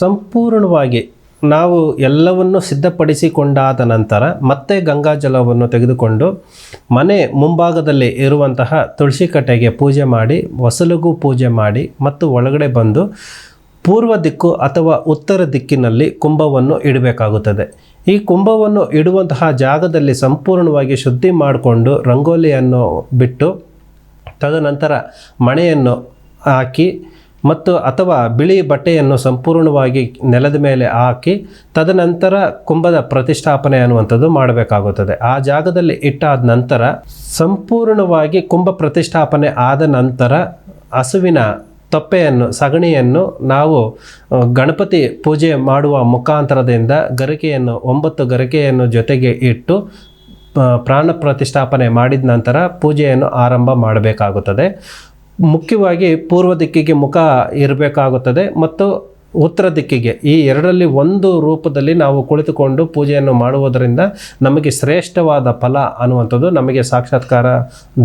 ಸಂಪೂರ್ಣವಾಗಿ ನಾವು ಎಲ್ಲವನ್ನು ಸಿದ್ಧಪಡಿಸಿಕೊಂಡಾದ ನಂತರ ಮತ್ತೆ ಗಂಗಾಜಲವನ್ನು ತೆಗೆದುಕೊಂಡು ಮನೆ ಮುಂಭಾಗದಲ್ಲಿ ಇರುವಂತಹ ತುಳಸಿ ಕಟ್ಟೆಗೆ ಪೂಜೆ ಮಾಡಿ, ಹೊಸಲಿಗೂ ಪೂಜೆ ಮಾಡಿ ಮತ್ತು ಒಳಗಡೆ ಬಂದು ಪೂರ್ವ ದಿಕ್ಕು ಅಥವಾ ಉತ್ತರ ದಿಕ್ಕಿನಲ್ಲಿ ಕುಂಭವನ್ನು ಇಡಬೇಕಾಗುತ್ತದೆ. ಈ ಕುಂಭವನ್ನು ಇಡುವಂತಹ ಜಾಗದಲ್ಲಿ ಸಂಪೂರ್ಣವಾಗಿ ಶುದ್ಧಿ ಮಾಡಿಕೊಂಡು ರಂಗೋಲಿಯನ್ನು ಬಿಟ್ಟು ತದನಂತರ ಮಣೆಯನ್ನು ಹಾಕಿ ಮತ್ತು ಅಥವಾ ಬಿಳಿ ಬಟ್ಟೆಯನ್ನು ಸಂಪೂರ್ಣವಾಗಿ ನೆಲದ ಮೇಲೆ ಹಾಕಿ ತದನಂತರ ಕುಂಭದ ಪ್ರತಿಷ್ಠಾಪನೆ ಅನ್ನುವಂಥದ್ದು ಮಾಡಬೇಕಾಗುತ್ತದೆ. ಆ ಜಾಗದಲ್ಲಿ ಇಟ್ಟಾದ ನಂತರ ಸಂಪೂರ್ಣವಾಗಿ ಕುಂಭ ಪ್ರತಿಷ್ಠಾಪನೆ ಆದ ನಂತರ ಹಸುವಿನ ತೊಪ್ಪೆಯನ್ನು, ಸಗಣಿಯನ್ನು ನಾವು ಗಣಪತಿ ಪೂಜೆ ಮಾಡುವ ಮುಖಾಂತರದಿಂದ ಗರಿಕೆಯನ್ನು, ಒಂಬತ್ತು ಗರಿಕೆಯನ್ನು ಜೊತೆಗೆ ಇಟ್ಟು ಪ್ರಾಣ ಪ್ರತಿಷ್ಠಾಪನೆ ಮಾಡಿದ ನಂತರ ಪೂಜೆಯನ್ನು ಆರಂಭ ಮಾಡಬೇಕಾಗುತ್ತದೆ. ಮುಖ್ಯವಾಗಿ ಪೂರ್ವ ದಿಕ್ಕಿಗೆ ಮುಖ ಇರಬೇಕಾಗುತ್ತದೆ ಮತ್ತು ಉತ್ತರ ದಿಕ್ಕಿಗೆ. ಈ ಎರಡರಲ್ಲಿ ಒಂದು ರೂಪದಲ್ಲಿ ನಾವು ಕುಳಿತುಕೊಂಡು ಪೂಜೆಯನ್ನು ಮಾಡುವುದರಿಂದ ನಮಗೆ ಶ್ರೇಷ್ಠವಾದ ಫಲ ಅನ್ನುವಂಥದ್ದು ನಮಗೆ ಸಾಕ್ಷಾತ್ಕಾರ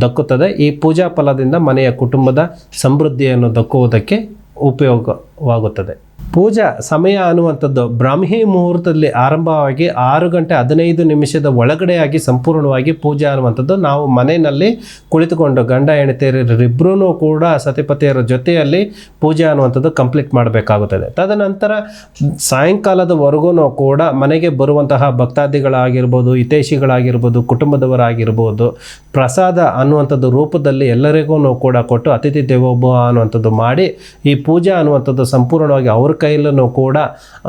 ದಕ್ಕುತ್ತದೆ. ಈ ಪೂಜಾ ಫಲದಿಂದ ಮನೆಯ ಕುಟುಂಬದ ಸಮೃದ್ಧಿಯನ್ನು ದಕ್ಕುವುದಕ್ಕೆ ಉಪಯೋಗವಾಗುತ್ತದೆ. ಪೂಜಾ, ಸಮಯ ಅನ್ನುವಂಥದ್ದು ಬ್ರಾಹ್ಮಿ ಮುಹೂರ್ತದಲ್ಲಿ ಆರಂಭವಾಗಿ ಆರು ಗಂಟೆ ಹದಿನೈದು ನಿಮಿಷದ ಒಳಗಡೆಯಾಗಿ ಸಂಪೂರ್ಣವಾಗಿ ಪೂಜೆ ಅನ್ನುವಂಥದ್ದು ನಾವು ಮನೆಯಲ್ಲಿ ಕುಳಿತುಕೊಂಡು ಗಂಡ ಹೆಂಡತಿಯರಿಬ್ಬರೂ ಕೂಡ ಸತಿಪತಿಯರ ಜೊತೆಯಲ್ಲಿ ಪೂಜೆ ಅನ್ನುವಂಥದ್ದು ಕಂಪ್ಲೀಟ್ ಮಾಡಬೇಕಾಗುತ್ತದೆ. ತದನಂತರ ಸಾಯಂಕಾಲದವರೆಗೂ ಕೂಡ ಮನೆಗೆ ಬರುವಂತಹ ಭಕ್ತಾದಿಗಳಾಗಿರ್ಬೋದು, ಹಿತೈಷಿಗಳಾಗಿರ್ಬೋದು, ಕುಟುಂಬದವರಾಗಿರ್ಬೋದು, ಪ್ರಸಾದ ಅನ್ನುವಂಥದ್ದು ರೂಪದಲ್ಲಿ ಎಲ್ಲರಿಗೂ ಕೂಡ ಕೊಟ್ಟು ಅತಿಥಿ ದೇವೋಭವ ಅನ್ನುವಂಥದ್ದು ಮಾಡಿ ಈ ಪೂಜೆ ಅನ್ನುವಂಥದ್ದು ಸಂಪೂರ್ಣವಾಗಿ ಅವ್ರ ಕೈಯಲ್ಲೂ ಕೂಡ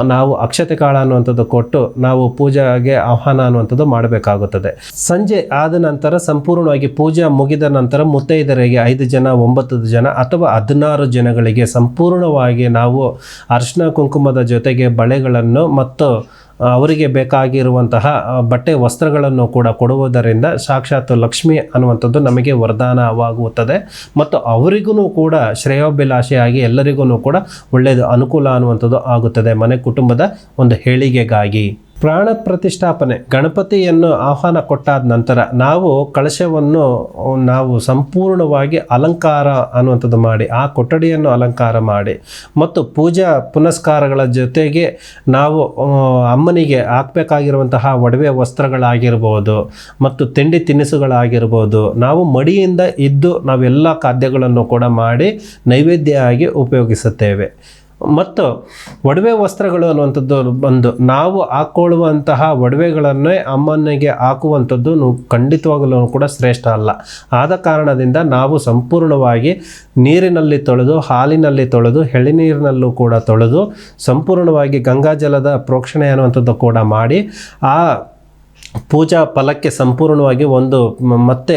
ನಾವು ಅಕ್ಷತೆ ಕಾಳ ಅನ್ನುವಂಥದ್ದು ಕೊಟ್ಟು ನಾವು ಪೂಜೆಗೆ ಆಹ್ವಾನ ಅನ್ನುವಂಥದ್ದು ಮಾಡಬೇಕಾಗುತ್ತದೆ. ಸಂಜೆ ಆದ ನಂತರ ಸಂಪೂರ್ಣವಾಗಿ ಪೂಜೆ ಮುಗಿದ ನಂತರ ಮುತ್ತೈದರಿಗೆ ಐದು ಜನ, ಒಂಬತ್ತು ಜನ ಅಥವಾ ಹದಿನಾರು ಜನಗಳಿಗೆ ಸಂಪೂರ್ಣವಾಗಿ ನಾವು ಅರಿಶಿನ ಕುಂಕುಮದ ಜೊತೆಗೆ ಬಳೆಗಳನ್ನು ಮತ್ತು ಅವರಿಗೆ ಬೇಕಾಗಿರುವಂತಹ ಬಟ್ಟೆ ವಸ್ತ್ರಗಳನ್ನು ಕೂಡ ಕೊಡುವುದರಿಂದ ಸಾಕ್ಷಾತ್ ಲಕ್ಷ್ಮಿ ಅನ್ನುವಂಥದ್ದು ನಮಗೆ ವರದಾನವಾಗುತ್ತದೆ. ಮತ್ತು ಅವರಿಗೂ ಕೂಡ ಶ್ರೇಯೋಭಿಲಾಷೆಯಾಗಿ ಎಲ್ಲರಿಗೂ ಕೂಡ ಒಳ್ಳೆಯದು ಅನುಕೂಲ ಅನ್ನುವಂಥದ್ದು ಆಗುತ್ತದೆ ಮನೆ ಕುಟುಂಬದ ಒಂದು ಹೇಳಿಗೆಗಾಗಿ. ಪ್ರಾಣ ಪ್ರತಿಷ್ಠಾಪನೆ, ಗಣಪತಿಯನ್ನು ಆಹ್ವಾನ ಕೊಟ್ಟಾದ ನಂತರ ನಾವು ಕಳಶವನ್ನು ನಾವು ಸಂಪೂರ್ಣವಾಗಿ ಅಲಂಕಾರ ಅನ್ನುವಂಥದ್ದು ಮಾಡಿ, ಆ ಕೊಠಡಿಯನ್ನು ಅಲಂಕಾರ ಮಾಡಿ ಮತ್ತು ಪೂಜಾ ಪುನಸ್ಕಾರಗಳ ಜೊತೆಗೆ ನಾವು ಅಮ್ಮನಿಗೆ ಹಾಕಬೇಕಾಗಿರುವಂತಹ ಒಡವೆ ವಸ್ತ್ರಗಳಾಗಿರ್ಬೋದು ಮತ್ತು ತಿಂಡಿ ತಿನಿಸುಗಳಾಗಿರ್ಬೋದು, ನಾವು ಮಡಿಯಿಂದ ಇದ್ದು ನಾವೆಲ್ಲ ಖಾದ್ಯಗಳನ್ನು ಕೂಡ ಮಾಡಿ ನೈವೇದ್ಯ ಆಗಿ ಉಪಯೋಗಿಸುತ್ತೇವೆ. ಮತ್ತು ಒಡವೆ ವಸ್ತ್ರಗಳು ಅನ್ನುವಂಥದ್ದು ಬಂದು ನಾವು ಹಾಕೊಳ್ಳುವಂತಹ ಒಡವೆಗಳನ್ನೇ ಅಮ್ಮನಿಗೆ ಹಾಕುವಂಥದ್ದು ಖಂಡಿತವಾಗಲೂ ಕೂಡ ಶ್ರೇಷ್ಠ ಅಲ್ಲ. ಆದ ಕಾರಣದಿಂದ ನಾವು ಸಂಪೂರ್ಣವಾಗಿ ನೀರಿನಲ್ಲಿ ತೊಳೆದು, ಹಾಲಿನಲ್ಲಿ ತೊಳೆದು ಎಳೆನೀರಿನಲ್ಲೂ ಕೂಡ ತೊಳೆದು, ಸಂಪೂರ್ಣವಾಗಿ ಗಂಗಾಜಲದ ಪ್ರೋಕ್ಷಣೆ ಅನ್ನುವಂಥದ್ದು ಕೂಡ ಮಾಡಿ, ಆ ಪೂಜಾ ಫಲಕ್ಕೆ ಸಂಪೂರ್ಣವಾಗಿ ಒಂದು ಮತ್ತೆ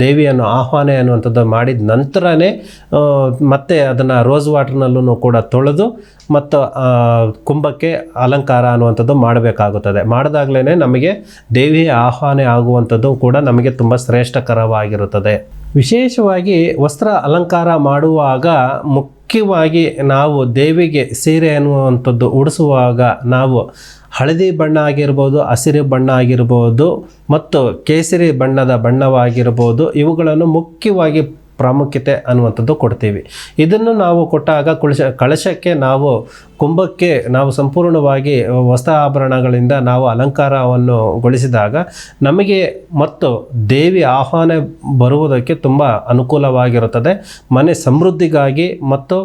ದೇವಿಯನ್ನು ಆಹ್ವಾನ ಅನ್ನುವಂಥದ್ದು ಮಾಡಿದ ನಂತರನೇ ಮತ್ತೆ ಅದನ್ನು ರೋಸ್ ವಾಟರ್ನಲ್ಲೂ ಕೂಡ ತೊಳೆದು ಮತ್ತು ಕುಂಭಕ್ಕೆ ಅಲಂಕಾರ ಅನ್ನುವಂಥದ್ದು ಮಾಡಬೇಕಾಗುತ್ತದೆ. ಮಾಡಿದಾಗಲೇ ನಮಗೆ ದೇವಿಯ ಆಹ್ವಾನ ಆಗುವಂಥದ್ದು ಕೂಡ ನಮಗೆ ತುಂಬ ಶ್ರೇಷ್ಠಕರವಾಗಿರುತ್ತದೆ. ವಿಶೇಷವಾಗಿ ವಸ್ತ್ರ ಅಲಂಕಾರ ಮಾಡುವಾಗ ಮುಖ್ಯವಾಗಿ ನಾವು ದೇವಿಗೆ ಸೀರೆ ಅನ್ನುವಂಥದ್ದು ಉಡಿಸುವಾಗ ನಾವು ಹಳದಿ ಬಣ್ಣ ಆಗಿರ್ಬೋದು, ಹಸಿರು ಬಣ್ಣ ಆಗಿರ್ಬೋದು ಮತ್ತು ಕೇಸರಿ ಬಣ್ಣದ ಬಣ್ಣವಾಗಿರ್ಬೋದು, ಇವುಗಳನ್ನು ಮುಖ್ಯವಾಗಿ ಪ್ರಾಮುಖ್ಯತೆ ಅನ್ನುವಂಥದ್ದು ಕೊಡ್ತೀವಿ. ಇದನ್ನು ನಾವು ಕೊಟ್ಟಾಗ ಕುಳಶ, ಕಳಶಕ್ಕೆ ನಾವು ಕುಂಭಕ್ಕೆ ನಾವು ಸಂಪೂರ್ಣವಾಗಿ ವಸ್ತ್ರ ಆಭರಣಗಳಿಂದ ನಾವು ಅಲಂಕಾರವನ್ನು ಗೊಳಿಸಿದಾಗ ನಮಗೆ ಮತ್ತು ದೇವಿ ಆಹ್ವಾನ ಬರುವುದಕ್ಕೆ ತುಂಬ ಅನುಕೂಲವಾಗಿರುತ್ತದೆ. ಮನೆ ಸಮೃದ್ಧಿಗಾಗಿ ಮತ್ತು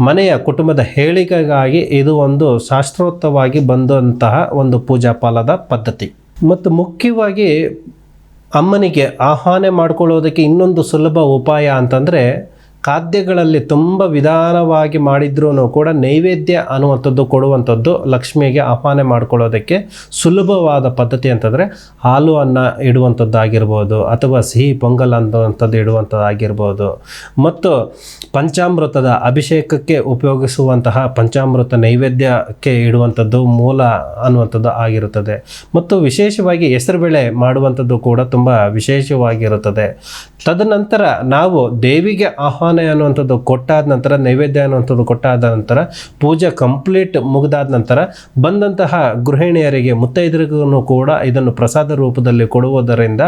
ಮನೆಯ ಕುಟುಂಬದ ಹೇಳಿಕೆಗಾಗಿ ಇದು ಒಂದು ಶಾಸ್ತ್ರೋತ್ತವಾಗಿ ಬಂದಂತಹ ಒಂದು ಪೂಜಾ ಪಾಲದ ಪದ್ಧತಿ. ಮತ್ತು ಮುಖ್ಯವಾಗಿ ಅಮ್ಮನಿಗೆ ಆಹ್ವಾನ ಮಾಡ್ಕೊಳ್ಳೋದಕ್ಕೆ ಇನ್ನೊಂದು ಸುಲಭ ಉಪಾಯ ಅಂತಂದರೆ ಖಾದ್ಯಗಳಲ್ಲಿ ತುಂಬ ವಿಧಾನವಾಗಿ ಮಾಡಿದ್ರೂ ಕೂಡ ನೈವೇದ್ಯ ಅನ್ನುವಂಥದ್ದು ಕೊಡುವಂಥದ್ದು ಲಕ್ಷ್ಮಿಗೆ ಆಹ್ವಾನ ಮಾಡ್ಕೊಳ್ಳೋದಕ್ಕೆ ಸುಲಭವಾದ ಪದ್ಧತಿ ಅಂತಂದರೆ ಹಾಲು ಅನ್ನ ಇಡುವಂಥದ್ದಾಗಿರ್ಬೋದು ಅಥವಾ ಸಿಹಿ ಪೊಂಗಲ್ ಅನ್ನುವಂಥದ್ದು ಇಡುವಂಥದ್ದಾಗಿರ್ಬೋದು. ಮತ್ತು ಪಂಚಾಮೃತದ ಅಭಿಷೇಕಕ್ಕೆ ಉಪಯೋಗಿಸುವಂತಹ ಪಂಚಾಮೃತ ನೈವೇದ್ಯಕ್ಕೆ ಇಡುವಂಥದ್ದು ಮೂಲ ಅನ್ನುವಂಥದ್ದು ಆಗಿರುತ್ತದೆ. ಮತ್ತು ವಿಶೇಷವಾಗಿ ಹೆಸರುಬೇಳೆ ಮಾಡುವಂಥದ್ದು ಕೂಡ ತುಂಬ ವಿಶೇಷವಾಗಿರುತ್ತದೆ. ತದನಂತರ ನಾವು ದೇವಿಗೆ ಆಹ್ವಾನ ಸಾಮಾನ್ಯ ಅನ್ನುವಂಥದ್ದು ಕೊಟ್ಟಾದ ನಂತರ, ನೈವೇದ್ಯ ಅನ್ನುವಂಥದ್ದು ಕೊಟ್ಟಾದ ನಂತರ, ಪೂಜೆ ಕಂಪ್ಲೀಟ್ ಮುಗಿದಾದ ನಂತರ ಬಂದಂತಹ ಗೃಹಿಣಿಯರಿಗೆ ಮುತ್ತೈದರಿಗೂ ಕೂಡ ಇದನ್ನು ಪ್ರಸಾದ ರೂಪದಲ್ಲಿ ಕೊಡುವುದರಿಂದ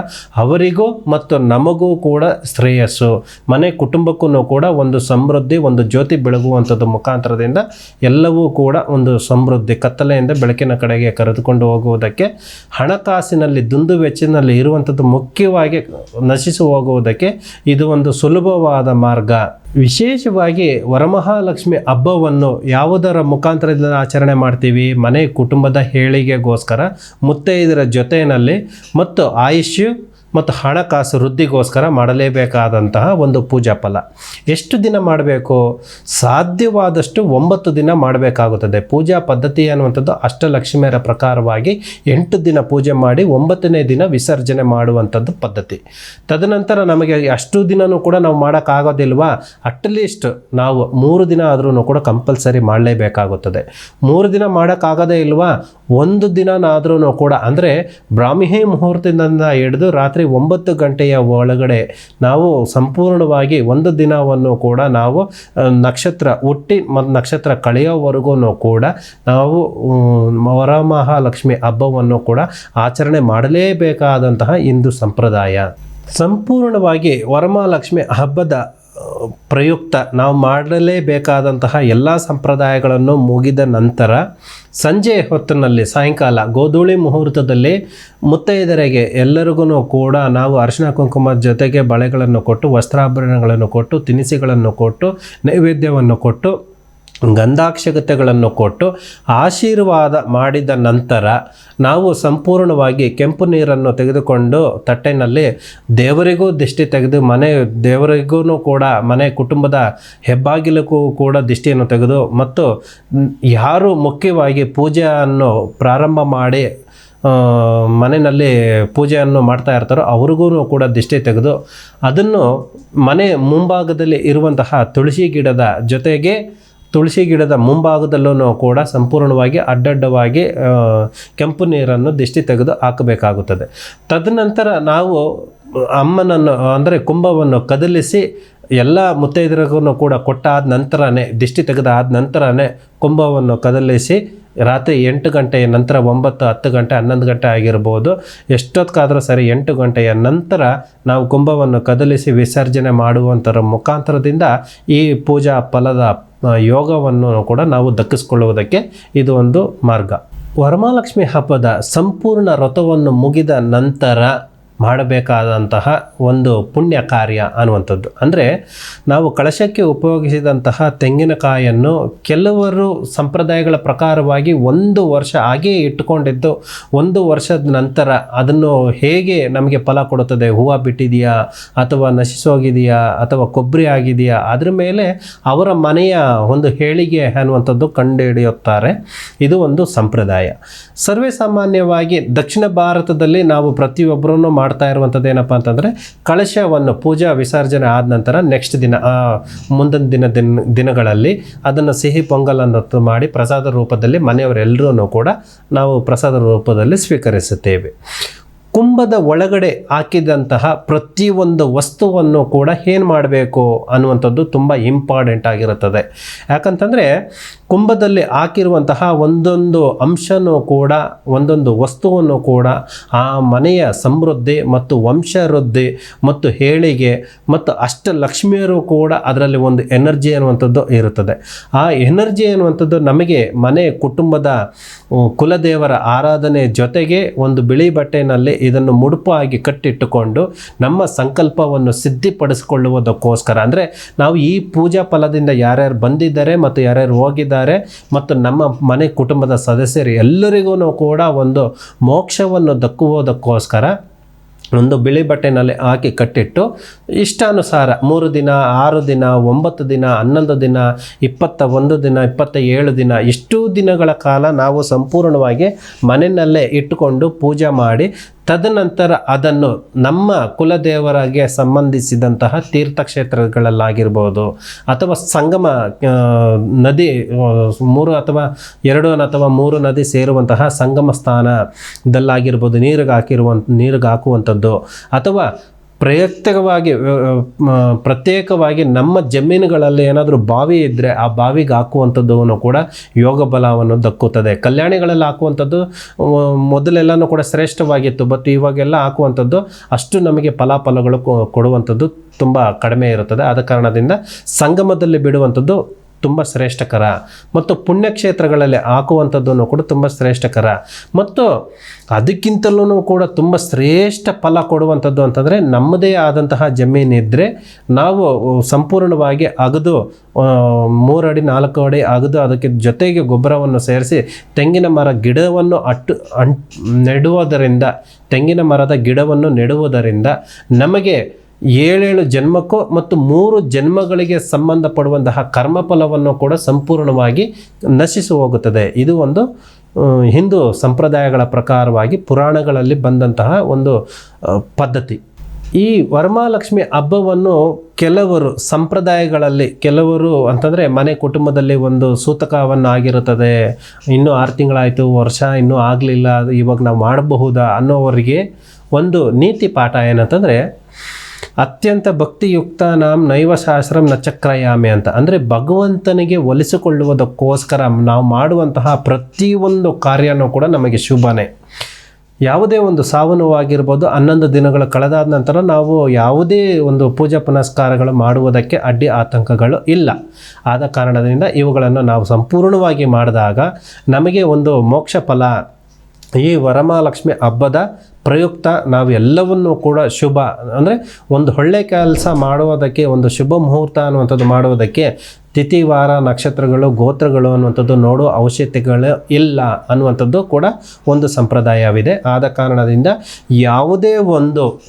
ಅವರಿಗೂ ಮತ್ತು ನಮಗೂ ಕೂಡ ಶ್ರೇಯಸ್ಸು. ಮನೆ ಕುಟುಂಬಕ್ಕೂ ಕೂಡ ಒಂದು ಸಮೃದ್ಧಿ, ಒಂದು ಜ್ಯೋತಿ ಬೆಳಗುವಂಥದ್ದು ಮುಖಾಂತರದಿಂದ ಎಲ್ಲವೂ ಕೂಡ ಒಂದು ಸಮೃದ್ಧಿ. ಕತ್ತಲೆಯಿಂದ ಬೆಳಕಿನ ಕಡೆಗೆ ಕರೆದುಕೊಂಡು ಹೋಗುವುದಕ್ಕೆ, ಹಣಕಾಸಿನಲ್ಲಿ ದುಂದು ವೆಚ್ಚಿನಲ್ಲಿ ಇರುವಂಥದ್ದು ಮುಖ್ಯವಾಗಿ ನಶಿಸಿ ಹೋಗುವುದಕ್ಕೆ ಇದು ಒಂದು ಸುಲಭವಾದ ಮಾರ್ಗ. ವಿಶೇಷವಾಗಿ ವರಮಹಾಲಕ್ಷ್ಮಿ ಹಬ್ಬವನ್ನು ಯಾವುದರ ಮುಖಾಂತರದಿಂದ ಆಚರಣೆ ಮಾಡ್ತೀವಿ? ಮನೆ ಕುಟುಂಬದ ಹೇಳಿಗೆಗೋಸ್ಕರ ಮುತ್ತೈದರ ಜೊತೆಯಲ್ಲಿ ಮತ್ತು ಆಯುಷ್ಯು ಮತ್ತು ಹಣಕಾಸು ವೃದ್ಧಿಗೋಸ್ಕರ ಮಾಡಲೇಬೇಕಾದಂತಹ ಒಂದು ಪೂಜಾ ಫಲ. ಎಷ್ಟು ದಿನ ಮಾಡಬೇಕು? ಸಾಧ್ಯವಾದಷ್ಟು ಒಂಬತ್ತು ದಿನ ಮಾಡಬೇಕಾಗುತ್ತದೆ. ಪೂಜಾ ಪದ್ಧತಿ ಅನ್ನುವಂಥದ್ದು ಅಷ್ಟಲಕ್ಷ್ಮಿಯರ ಪ್ರಕಾರವಾಗಿ ಎಂಟು ದಿನ ಪೂಜೆ ಮಾಡಿ ಒಂಬತ್ತನೇ ದಿನ ವಿಸರ್ಜನೆ ಮಾಡುವಂಥದ್ದು ಪದ್ಧತಿ. ತದನಂತರ ನಮಗೆ ಅಷ್ಟು ದಿನವೂ ಕೂಡ ನಾವು ಮಾಡೋಕ್ಕಾಗೋದಿಲ್ವಾ? ಅಟ್ಲೀಸ್ಟ್ ನಾವು ಮೂರು ದಿನ ಆದ್ರೂ ಕೂಡ ಕಂಪಲ್ಸರಿ ಮಾಡಲೇಬೇಕಾಗುತ್ತದೆ. ಮೂರು ದಿನ ಮಾಡೋಕ್ಕಾಗೋದೇ ಇಲ್ವಾ? ಒಂದು ದಿನನಾದ್ರೂ ಕೂಡ. ಅಂದರೆ ಬ್ರಾಹ್ಮಿ ಮುಹೂರ್ತದಿಂದ ಹಿಡಿದು ರಾತ್ರಿ ಒಂಬತ್ತು ಗಂಟೆಯ ಒಳಗಡೆ ನಾವು ಸಂಪೂರ್ಣವಾಗಿ ಒಂದು ದಿನವನ್ನು ಕೂಡ ನಾವು ನಕ್ಷತ್ರ ಹುಟ್ಟಿ ನಕ್ಷತ್ರ ಕಳೆಯೋವರೆಗೂ ಕೂಡ ನಾವು ವರಮಹಾಲಕ್ಷ್ಮಿ ಹಬ್ಬವನ್ನು ಕೂಡ ಆಚರಣೆ ಮಾಡಲೇಬೇಕಾದಂತಹ ಹಿಂದೂ ಸಂಪ್ರದಾಯ. ಸಂಪೂರ್ಣವಾಗಿ ವರಮಹಾಲಕ್ಷ್ಮಿ ಹಬ್ಬದ ಪ್ರಯುಕ್ತ ನಾವು ಮಾಡಲೇಬೇಕಾದಂತಹ ಎಲ್ಲ ಸಂಪ್ರದಾಯಗಳನ್ನು ಮುಗಿದ ನಂತರ ಸಂಜೆ ಹೊತ್ತಿನಲ್ಲಿ ಸಾಯಂಕಾಲ ಗೋಧೂಳಿ ಮುಹೂರ್ತದಲ್ಲಿ ಮುತ್ತೈದರಿಗೆ ಎಲ್ಲರಿಗೂ ಕೂಡ ನಾವು ಅರಿಶಿನ ಕುಂಕುಮ ಜೊತೆಗೆ ಬಳೆಗಳನ್ನು ಕೊಟ್ಟು, ವಸ್ತ್ರಾಭರಣಗಳನ್ನು ಕೊಟ್ಟು, ತಿನಿಸುಗಳನ್ನು ಕೊಟ್ಟು, ನೈವೇದ್ಯವನ್ನು ಕೊಟ್ಟು ಗಂಧಾಕ್ಷಗತೆಗಳನ್ನು ಕೊಟ್ಟು ಆಶೀರ್ವಾದ ಮಾಡಿದ ನಂತರ ನಾವು ಸಂಪೂರ್ಣವಾಗಿ ಕೆಂಪು ನೀರನ್ನು ತೆಗೆದುಕೊಂಡು ತಟ್ಟೆನಲ್ಲಿ ದೇವರಿಗೂ ದಿಷ್ಟಿ ತೆಗೆದು ಮನೆ, ದೇವರಿಗೂ ಕೂಡ ಮನೆ ಕುಟುಂಬದ ಹೆಬ್ಬಾಗಿಲಕ್ಕೂ ಕೂಡ ದಿಷ್ಟಿಯನ್ನು ತೆಗೆದು ಮತ್ತು ಯಾರು ಮುಖ್ಯವಾಗಿ ಪೂಜೆಯನ್ನು ಪ್ರಾರಂಭ ಮಾಡಿ ಮನೆಯಲ್ಲಿ ಪೂಜೆಯನ್ನು ಮಾಡ್ತಾ ಇರ್ತಾರೋ ಅವ್ರಿಗೂ ಕೂಡ ದಿಷ್ಟಿ ತೆಗೆದು ಅದನ್ನು ಮನೆ ಮುಂಭಾಗದಲ್ಲಿ ಇರುವಂತಹ ತುಳಸಿ ಗಿಡದ ಜೊತೆಗೆ ತುಳಸಿ ಗಿಡದ ಮುಂಭಾಗದಲ್ಲೂ ಕೂಡ ಸಂಪೂರ್ಣವಾಗಿ ಅಡ್ಡಡ್ಡವಾಗಿ ಕೆಂಪು ನೀರನ್ನು ದಿಷ್ಟಿ ತೆಗೆದು ಹಾಕಬೇಕಾಗುತ್ತದೆ. ತದನಂತರ ನಾವು ಅಮ್ಮನನ್ನು, ಅಂದರೆ ಕುಂಭವನ್ನು ಕದಲಿಸಿ ಎಲ್ಲ ಮುತ್ತೈದರಿಗೂ ಕೂಡ ಕೊಟ್ಟಾದ ನಂತರನೇ, ದಿಷ್ಟಿ ತೆಗೆದಾದ ನಂತರನೇ ಕುಂಭವನ್ನು ಕದಲಿಸಿ ರಾತ್ರಿ ಎಂಟು ಗಂಟೆಯ ನಂತರ, ಒಂಬತ್ತು, ಹತ್ತು ಗಂಟೆ, ಹನ್ನೊಂದು ಗಂಟೆ ಆಗಿರ್ಬೋದು ಎಷ್ಟೊತ್ತಾದರೂ ಸರಿ ಎಂಟು ಗಂಟೆಯ ನಂತರ ನಾವು ಕುಂಭವನ್ನು ಕದಲಿಸಿ ವಿಸರ್ಜನೆ ಮಾಡುವಂಥರ ಮುಖಾಂತರದಿಂದ ಈ ಪೂಜಾ ಫಲದ ಯೋಗವನ್ನು ಕೂಡ ನಾವು ದಕ್ಕಿಸ್ಕೊಳ್ಳುವುದಕ್ಕೆ ಇದು ಒಂದು ಮಾರ್ಗ. ವರಮಹಾಲಕ್ಷ್ಮಿ ಹಬ್ಬದ ಸಂಪೂರ್ಣ ವ್ರತವನ್ನು ಮುಗಿದ ನಂತರ ಮಾಡಬೇಕಾದಂತಹ ಒಂದು ಪುಣ್ಯ ಕಾರ್ಯ ಅನ್ನುವಂಥದ್ದು. ಅಂದರೆ ನಾವು ಕಳಶಕ್ಕೆ ಉಪಯೋಗಿಸಿದಂತಹ ತೆಂಗಿನಕಾಯನ್ನು ಕೆಲವರು ಸಂಪ್ರದಾಯಗಳ ಪ್ರಕಾರವಾಗಿ ಒಂದು ವರ್ಷ ಹಾಗೆಯೇ ಇಟ್ಟುಕೊಂಡಿದ್ದು, ಒಂದು ವರ್ಷದ ನಂತರ ಅದನ್ನು ಹೇಗೆ ನಮಗೆ ಫಲ ಕೊಡುತ್ತದೆ? ಹೂವು ಬಿಟ್ಟಿದೆಯಾ? ಅಥವಾ ನಶಿಸೋಗಿದೆಯಾ ಅಥವಾ ಕೊಬ್ಬರಿ ಆಗಿದೆಯಾ? ಅದರ ಮೇಲೆ ಅವರ ಮನೆಯ ಒಂದು ಹೇಳಿಗೆ ಅನ್ನುವಂಥದ್ದು ಕಂಡುಹಿಡಿಯುತ್ತಾರೆ. ಇದು ಒಂದು ಸಂಪ್ರದಾಯ. ಸರ್ವೇ ಸಾಮಾನ್ಯವಾಗಿ ದಕ್ಷಿಣ ಭಾರತದಲ್ಲಿ ನಾವು ಪ್ರತಿಯೊಬ್ಬರೂ ಮಾಡ್ತಾ ಇರುವಂಥದ್ದು ಏನಪ್ಪ ಅಂತಂದರೆ ಕಳಶವನ್ನು ಪೂಜಾ ವಿಸರ್ಜನೆ ಆದ ನಂತರ ನೆಕ್ಸ್ಟ್ ದಿನ ಮುಂದಿನ ದಿನ ದಿನ, ದಿನಗಳಲ್ಲಿ ಅದನ್ನು ಸಿಹಿ ಪೊಂಗಲನ್ನು ಮಾಡಿ ಪ್ರಸಾದ ರೂಪದಲ್ಲಿ ಮನೆಯವರೆಲ್ಲರೂ ಕೂಡ ನಾವು ಪ್ರಸಾದ ರೂಪದಲ್ಲಿ ಸ್ವೀಕರಿಸುತ್ತೇವೆ. ಕುಂಭದ ಒಳಗಡೆ ಹಾಕಿದಂತಹ ಪ್ರತಿಯೊಂದು ವಸ್ತುವನ್ನು ಕೂಡ ಏನು ಮಾಡಬೇಕು ಅನ್ನುವಂಥದ್ದು ತುಂಬ ಇಂಪಾರ್ಟೆಂಟ್ ಆಗಿರುತ್ತದೆ. ಯಾಕಂತಂದರೆ ಕುಂಭದಲ್ಲಿ ಹಾಕಿರುವಂತಹ ಒಂದೊಂದು ಅಂಶನೂ ಕೂಡ, ಒಂದೊಂದು ವಸ್ತುವನ್ನು ಕೂಡ ಆ ಮನೆಯ ಸಮೃದ್ಧಿ ಮತ್ತು ವಂಶವೃದ್ಧಿ ಮತ್ತು ಹೇಳಿಗೆ ಮತ್ತು ಅಷ್ಟ ಲಕ್ಷ್ಮಿಯರು ಕೂಡ ಅದರಲ್ಲಿ ಒಂದು ಎನರ್ಜಿ ಅನ್ನುವಂಥದ್ದು ಇರುತ್ತದೆ. ಆ ಎನರ್ಜಿ ಅನ್ನುವಂಥದ್ದು ನಮಗೆ ಮನೆ, ಕುಟುಂಬದ ಕುಲದೇವರ ಆರಾಧನೆ ಜೊತೆಗೆ ಒಂದು ಬಿಳಿ ಬಟ್ಟೆನಲ್ಲಿ ಇದನ್ನು ಮುಡುಪಾಗಿ ಕಟ್ಟಿಟ್ಟುಕೊಂಡು ನಮ್ಮ ಸಂಕಲ್ಪವನ್ನು ಸಿದ್ಧಿಪಡಿಸಿಕೊಳ್ಳುವುದಕ್ಕೋಸ್ಕರ. ಅಂದರೆ ನಾವು ಈ ಪೂಜಾ ಫಲದಿಂದ ಯಾರ್ಯಾರು ಬಂದಿದ್ದಾರೆ ಮತ್ತು ಯಾರ್ಯಾರು ಹೋಗಿದ್ದಾರೆ ಮತ್ತು ನಮ್ಮ ಮನೆ ಕುಟುಂಬದ ಸದಸ್ಯರು ಎಲ್ಲರಿಗೂ ಕೂಡ ಒಂದು ಮೋಕ್ಷವನ್ನು ದಕ್ಕುವುದಕ್ಕೋಸ್ಕರ ಒಂದು ಬಿಳಿ ಬಟ್ಟೆನಲ್ಲಿ ಹಾಕಿ ಕಟ್ಟಿಟ್ಟು ಇಷ್ಟಾನುಸಾರ ಮೂರು ದಿನ, ಆರು ದಿನ, ಒಂಬತ್ತು ದಿನ, ಹನ್ನೊಂದು ದಿನ, ಇಪ್ಪತ್ತ ಒಂದು ದಿನ, ಇಪ್ಪತ್ತ ಏಳು ದಿನ ಇಷ್ಟು ದಿನಗಳ ಕಾಲ ನಾವು ಸಂಪೂರ್ಣವಾಗಿ ಮನೆಯಲ್ಲೇ ಇಟ್ಟುಕೊಂಡು ಪೂಜೆ ಮಾಡಿ ತದನಂತರ ಅದನ್ನು ನಮ್ಮ ಕುಲದೇವರಿಗೆ ಸಂಬಂಧಿಸಿದಂತಹ ತೀರ್ಥಕ್ಷೇತ್ರಗಳಲ್ಲಾಗಿರ್ಬೋದು ಅಥವಾ ಸಂಗಮ ನದಿ ಮೂರು ಅಥವಾ ಎರಡು ಅಥವಾ ಮೂರು ನದಿ ಸೇರುವಂತಹ ಸಂಗಮ ಸ್ಥಾನದಲ್ಲಾಗಿರ್ಬೋದು ನೀರಿಗೆ ಹಾಕಿರುವಂಥ ನೀರಿಗೆ ಹಾಕುವಂಥದ್ದು ಅಥವಾ ಪ್ರಯುಕ್ತವಾಗಿ ಆ, ಪ್ರತ್ಯೇಕವಾಗಿ ನಮ್ಮ ಜಮೀನುಗಳಲ್ಲಿ ಏನಾದರೂ ಬಾವಿ ಇದ್ದರೆ ಆ ಬಾವಿಗೆ ಹಾಕುವಂಥದ್ದು ಕೂಡ ಯೋಗ ಬಲವನ್ನು ದಕ್ಕುತ್ತದೆ. ಕಲ್ಯಾಣಿಗಳಲ್ಲಿ ಹಾಕುವಂಥದ್ದು ಮೊದಲೆಲ್ಲನೂ ಕೂಡ ಶ್ರೇಷ್ಠವಾಗಿತ್ತು. ಬಟ್ ಇವಾಗೆಲ್ಲ ಹಾಕುವಂಥದ್ದು ಅಷ್ಟು ನಮಗೆ ಫಲಾಫಲಗಳು ಕೊಡುವಂಥದ್ದು ತುಂಬ ಕಡಿಮೆ ಇರುತ್ತದೆ. ಆದ ಕಾರಣದಿಂದ ಸಂಗಮದಲ್ಲಿ ಬಿಡುವಂಥದ್ದು ತುಂಬ ಶ್ರೇಷ್ಠಕರ. ಮತ್ತು ಪುಣ್ಯಕ್ಷೇತ್ರಗಳಲ್ಲಿ ಹಾಕುವಂಥದ್ದನ್ನು ಕೂಡ ತುಂಬ ಶ್ರೇಷ್ಠಕರ. ಮತ್ತು ಅದಕ್ಕಿಂತಲೂ ಕೂಡ ತುಂಬ ಶ್ರೇಷ್ಠ ಫಲ ಕೊಡುವಂಥದ್ದು ಅಂತಂದರೆ ನಮ್ಮದೇ ಆದಂತಹ ಜಮೀನಿದ್ದರೆ ನಾವು ಸಂಪೂರ್ಣವಾಗಿ ಅಗದು ಮೂರಡಿ, ನಾಲ್ಕು ಅಡಿ ಅಗದು ಅದಕ್ಕೆ ಜೊತೆಗೆ ಗೊಬ್ಬರವನ್ನು ಸೇರಿಸಿ ತೆಂಗಿನ ಮರ ಗಿಡವನ್ನು ಅಟ್ಟು ಅಂಟ್ ನೆಡುವುದರಿಂದ, ತೆಂಗಿನ ಮರದ ಗಿಡವನ್ನು ನೆಡುವುದರಿಂದ ನಮಗೆ ಏಳೇಳು ಜನ್ಮಕ್ಕೂ ಮತ್ತು ಮೂರು ಜನ್ಮಗಳಿಗೆ ಸಂಬಂಧಪಡುವಂತಹ ಕರ್ಮಫಲವನ್ನು ಕೂಡ ಸಂಪೂರ್ಣವಾಗಿ ನಶಿಸಿ ಹೋಗುತ್ತದೆ. ಇದು ಒಂದು ಹಿಂದೂ ಸಂಪ್ರದಾಯಗಳ ಪ್ರಕಾರವಾಗಿ ಪುರಾಣಗಳಲ್ಲಿ ಬಂದಂತಹ ಒಂದು ಪದ್ಧತಿ. ಈ ವರಮಹಾಲಕ್ಷ್ಮಿ ಹಬ್ಬವನ್ನು ಕೆಲವರು ಸಂಪ್ರದಾಯಗಳಲ್ಲಿ, ಕೆಲವರು ಅಂತಂದರೆ ಮನೆ ಕುಟುಂಬದಲ್ಲಿ ಒಂದು ಸೂತಕವನ್ನು ಆಗಿರುತ್ತದೆ ಇನ್ನೂ ಆರು ತಿಂಗಳಾಯಿತು, ವರ್ಷ ಇನ್ನೂ ಆಗಲಿಲ್ಲ, ಇವಾಗ ನಾವು ಮಾಡಬಹುದಾ ಅನ್ನೋವರಿಗೆ ಒಂದು ನೀತಿ ಪಾಠ ಏನಂತಂದರೆ ಅತ್ಯಂತ ಭಕ್ತಿಯುಕ್ತ ನಾಮ್ ನೈವ ಸಹಸ್ರಂ ನ ಚಕ್ರಯಾಮಿ ಅಂತ. ಅಂದರೆ ಭಗವಂತನಿಗೆ ಒಲಿಸಿಕೊಳ್ಳುವುದಕ್ಕೋಸ್ಕರ ನಾವು ಮಾಡುವಂತಹ ಪ್ರತಿಯೊಂದು ಕಾರ್ಯನೂ ಕೂಡ ನಮಗೆ ಶುಭನೇ. ಯಾವುದೇ ಒಂದು ಸಾವು ನೋವಾಗಿರ್ಬೋದು ಹನ್ನೊಂದು ದಿನಗಳು ಕಳೆದಾದ ನಂತರ ನಾವು ಯಾವುದೇ ಒಂದು ಪೂಜಾ ಪುನಸ್ಕಾರಗಳು ಮಾಡುವುದಕ್ಕೆ ಅಡ್ಡಿ ಆತಂಕಗಳು ಇಲ್ಲ. ಆದ ಕಾರಣದಿಂದ ಇವುಗಳನ್ನು ನಾವು ಸಂಪೂರ್ಣವಾಗಿ ಮಾಡಿದಾಗ ನಮಗೆ ಒಂದು ಮೋಕ್ಷ ಫಲ ಈ ವರಮಹಾಲಕ್ಷ್ಮಿ ಹಬ್ಬದ ಪ್ರಯುಕ್ತ ನಾವೆಲ್ಲವನ್ನು ಕೂಡ ಶುಭ, ಅಂದರೆ ಒಂದು ಒಳ್ಳೆ ಕೆಲಸ ಮಾಡುವುದಕ್ಕೆ, ಒಂದು ಶುಭ ಮುಹೂರ್ತ ಅನ್ನುವಂಥದ್ದು ಮಾಡುವುದಕ್ಕೆ ತಿಥಿವಾರ ನಕ್ಷತ್ರಗಳು, ಗೋತ್ರಗಳು ಅನ್ನುವಂಥದ್ದು ನೋಡೋ ಅವಶ್ಯಕತೆಗಳು ಇಲ್ಲ ಅನ್ನುವಂಥದ್ದು ಕೂಡ ಒಂದು ಸಂಪ್ರದಾಯವಿದೆ. ಆದ ಕಾರಣದಿಂದ ಯಾವುದೇ ಒಂದು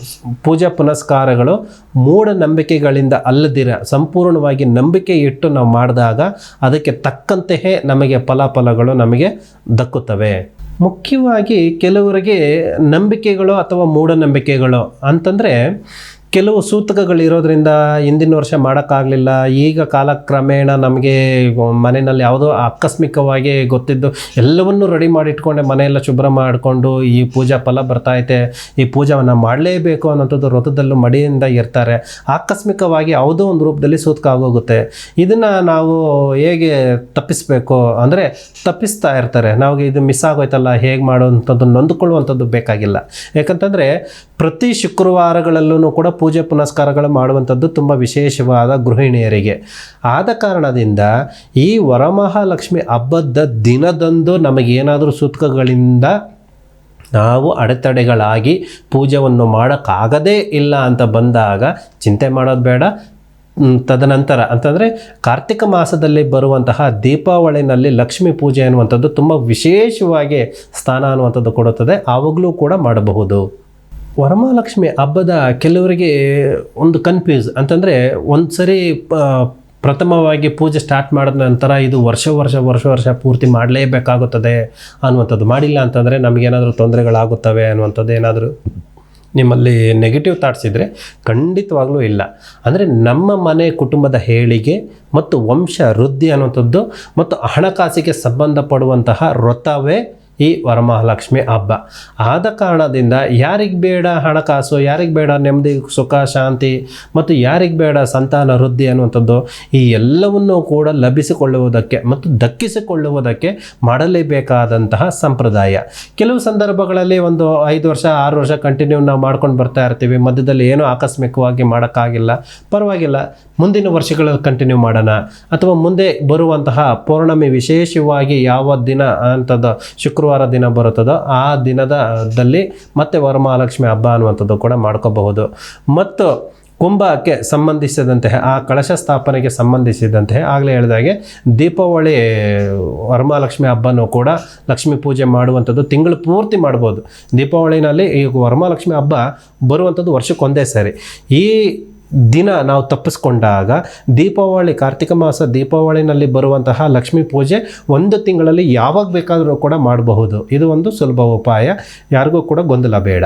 ಪೂಜಾ ಪುನಸ್ಕಾರಗಳು ಮೂಢನಂಬಿಕೆಗಳಿಂದ ಅಲ್ಲದಿರ, ಸಂಪೂರ್ಣವಾಗಿ ನಂಬಿಕೆ ಇಟ್ಟು ನಾವು ಮಾಡಿದಾಗ ಅದಕ್ಕೆ ತಕ್ಕಂತೆಯೇ ನಮಗೆ ಫಲಾಫಲಗಳು ನಮಗೆ ದಕ್ಕುತ್ತವೆ. ಮುಖ್ಯವಾಗಿ ಕೆಲವರಿಗೆ ನಂಬಿಕೆಗಳು ಅಥವಾ ಮೂಢನಂಬಿಕೆಗಳು ಅಂತಂದರೆ ಕೆಲವು ಸೂತಕಗಳಿರೋದ್ರಿಂದ ಹಿಂದಿನ ವರ್ಷ ಮಾಡೋಕ್ಕಾಗಲಿಲ್ಲ. ಈಗ ಕಾಲಕ್ರಮೇಣ ನಮಗೆ ಮನೆಯಲ್ಲಿ ಯಾವುದೋ ಆಕಸ್ಮಿಕವಾಗಿ ಗೊತ್ತಿದ್ದು ಎಲ್ಲವನ್ನೂ ರೆಡಿ ಮಾಡಿ ಇಟ್ಕೊಂಡೆ ಮನೆಯೆಲ್ಲ ಶುಭ್ರ ಮಾಡಿಕೊಂಡು ಈ ಪೂಜಾ ಫಲ ಬರ್ತಾಯಿದೆ ಈ ಪೂಜಾವನ್ನು ಮಾಡಲೇಬೇಕು ಅನ್ನೋಂಥದ್ದು ವ್ರತದಲ್ಲೂ ಮಡಿಯಿಂದ ಇರ್ತಾರೆ. ಆಕಸ್ಮಿಕವಾಗಿ ಯಾವುದೋ ಒಂದು ರೂಪದಲ್ಲಿ ಸೂತಕ ಆಗೋಗುತ್ತೆ. ಇದನ್ನು ನಾವು ಹೇಗೆ ತಪ್ಪಿಸಬೇಕು? ಅಂದರೆ ತಪ್ಪಿಸ್ತಾ ಇರ್ತಾರೆ. ನಾವು ಇದು ಮಿಸ್ ಆಗೋಯ್ತಲ್ಲ, ಹೇಗೆ ಮಾಡುವಂಥದ್ದು, ನೊಂದುಕೊಳ್ಳುವಂಥದ್ದು ಬೇಕಾಗಿಲ್ಲ. ಯಾಕಂತಂದರೆ ಪ್ರತಿ ಶುಕ್ರವಾರಗಳಲ್ಲೂ ಕೂಡ ಪೂಜೆ ಪುನಸ್ಕಾರಗಳು ಮಾಡುವಂಥದ್ದು ತುಂಬ ವಿಶೇಷವಾದ ಗೃಹಿಣಿಯರಿಗೆ. ಆದ ಕಾರಣದಿಂದ ಈ ವರಮಹಾಲಕ್ಷ್ಮಿ ಹಬ್ಬದ ದಿನದಂದು ನಮಗೇನಾದರೂ ಸುತ್ಕಗಳಿಂದ ನಾವು ಅಡೆತಡೆಗಳಾಗಿ ಪೂಜೆಯನ್ನು ಮಾಡೋಕ್ಕಾಗದೇ ಇಲ್ಲ ಅಂತ ಬಂದಾಗ ಚಿಂತೆ ಮಾಡೋದು ಬೇಡ. ತದನಂತರ ಅಂತಂದರೆ ಕಾರ್ತಿಕ ಮಾಸದಲ್ಲಿ ಬರುವಂತಹ ದೀಪಾವಳಿನಲ್ಲಿ ಲಕ್ಷ್ಮೀ ಪೂಜೆ ಅನ್ನುವಂಥದ್ದು ತುಂಬ ವಿಶೇಷವಾಗಿ ಸ್ಥಾನ ಅನ್ನುವಂಥದ್ದು ಕೊಡುತ್ತದೆ. ಆವಾಗಲೂ ಕೂಡ ಮಾಡಬಹುದು. ವರಮಹಾಲಕ್ಷ್ಮಿ ಹಬ್ಬದ ಕೆಲವರಿಗೆ ಒಂದು ಕನ್ಫ್ಯೂಸ್ ಅಂತಂದರೆ ಒಂದು ಸರಿ ಪ್ರಥಮವಾಗಿ ಪೂಜೆ ಸ್ಟಾರ್ಟ್ ಮಾಡಿದ ನಂತರ ಇದು ವರ್ಷ ವರ್ಷ ವರ್ಷ ವರ್ಷ ಪೂರ್ತಿ ಮಾಡಲೇಬೇಕಾಗುತ್ತದೆ ಅನ್ನುವಂಥದ್ದು. ಮಾಡಿಲ್ಲ ಅಂತಂದರೆ ನಮಗೇನಾದರೂ ತೊಂದರೆಗಳಾಗುತ್ತವೆ ಅನ್ನುವಂಥದ್ದು ಏನಾದರೂ ನಿಮ್ಮಲ್ಲಿ ನೆಗೆಟಿವ್ ಥಾಟ್ಸ್ ಇದ್ದರೆ ಖಂಡಿತವಾಗಲೂ ಇಲ್ಲ. ಅಂದರೆ ನಮ್ಮ ಮನೆ ಕುಟುಂಬದ ಹೇಳಿಗೆ ಮತ್ತು ವಂಶ ವೃದ್ಧಿ ಅನ್ನುವಂಥದ್ದು ಮತ್ತು ಹಣಕಾಸಿಗೆ ಸಂಬಂಧಪಡುವಂತಹ ವ್ರತವೇ ಈ ವರಮಹಾಲಕ್ಷ್ಮಿ ಹಬ್ಬ. ಆದ ಕಾರಣದಿಂದ ಯಾರಿಗೆ ಬೇಡ ಹಣಕಾಸು, ಯಾರಿಗೆ ಬೇಡ ನೆಮ್ಮದಿ, ಸುಖ, ಶಾಂತಿ ಮತ್ತು ಯಾರಿಗೆ ಬೇಡ ಸಂತಾನ, ವೃದ್ಧಿ ಅನ್ನುವಂಥದ್ದು ಈ ಎಲ್ಲವನ್ನು ಕೂಡ ಲಭಿಸಿಕೊಳ್ಳುವುದಕ್ಕೆ ಮತ್ತು ದಕ್ಕಿಸಿಕೊಳ್ಳುವುದಕ್ಕೆ ಮಾಡಲೇಬೇಕಾದಂತಹ ಸಂಪ್ರದಾಯ. ಕೆಲವು ಸಂದರ್ಭಗಳಲ್ಲಿ ಒಂದು ಐದು ವರ್ಷ, ಆರು ವರ್ಷ ಕಂಟಿನ್ಯೂ ನಾವು ಮಾಡ್ಕೊಂಡು ಬರ್ತಾ ಇರ್ತೀವಿ. ಮಧ್ಯದಲ್ಲಿ ಏನೂ ಆಕಸ್ಮಿಕವಾಗಿ ಮಾಡೋಕ್ಕಾಗಿಲ್ಲ. ಪರವಾಗಿಲ್ಲ. ಮುಂದಿನ ವರ್ಷಗಳಲ್ಲಿ ಕಂಟಿನ್ಯೂ ಮಾಡೋಣ. ಅಥವಾ ಮುಂದೆ ಬರುವಂತಹ ಪೌರ್ಣಮಿ ವಿಶೇಷವಾಗಿ ಯಾವ ದಿನ ಅಂಥದ್ದು ಶುಕ್ರವಾರ ದಿನ ಬರುತ್ತದೋ ಆ ದಿನದಲ್ಲಿ ಮತ್ತೆ ವರಮಹಾಲಕ್ಷ್ಮಿ ಹಬ್ಬ ಅನ್ನುವಂಥದ್ದು ಕೂಡ ಮಾಡ್ಕೋಬಹುದು. ಮತ್ತು ಕುಂಭಕ್ಕೆ ಸಂಬಂಧಿಸಿದಂತೆ, ಆ ಕಳಶ ಸ್ಥಾಪನೆಗೆ ಸಂಬಂಧಿಸಿದಂತೆ ಆಗಲೇ ಹೇಳಿದಾಗೆ ದೀಪಾವಳಿ, ವರಮಹಾಲಕ್ಷ್ಮಿ ಹಬ್ಬನೂ ಕೂಡ ಲಕ್ಷ್ಮೀ ಪೂಜೆ ಮಾಡುವಂಥದ್ದು ತಿಂಗಳು ಪೂರ್ತಿ ಮಾಡ್ಬೋದು. ದೀಪಾವಳಿನಲ್ಲಿ ಈ ವರಮಹಾಲಕ್ಷ್ಮಿ ಹಬ್ಬ ಬರುವಂಥದ್ದು ವರ್ಷಕ್ಕೊಂದೇ ಸರಿ. ಈ ದಿನ ನಾವು ತಪ್ಪಿಸ್ಕೊಂಡಾಗ ದೀಪಾವಳಿ, ಕಾರ್ತಿಕ ಮಾಸ ದೀಪಾವಳಿನಲ್ಲಿ ಬರುವಂತಹ ಲಕ್ಷ್ಮೀ ಪೂಜೆ ಒಂದು ತಿಂಗಳಲ್ಲಿ ಯಾವಾಗ ಬೇಕಾದರೂ ಕೂಡ ಮಾಡಬಹುದು. ಇದು ಒಂದು ಸುಲಭ ಉಪಾಯ. ಯಾರಿಗೂ ಕೂಡ ಗೊಂದಲ ಬೇಡ.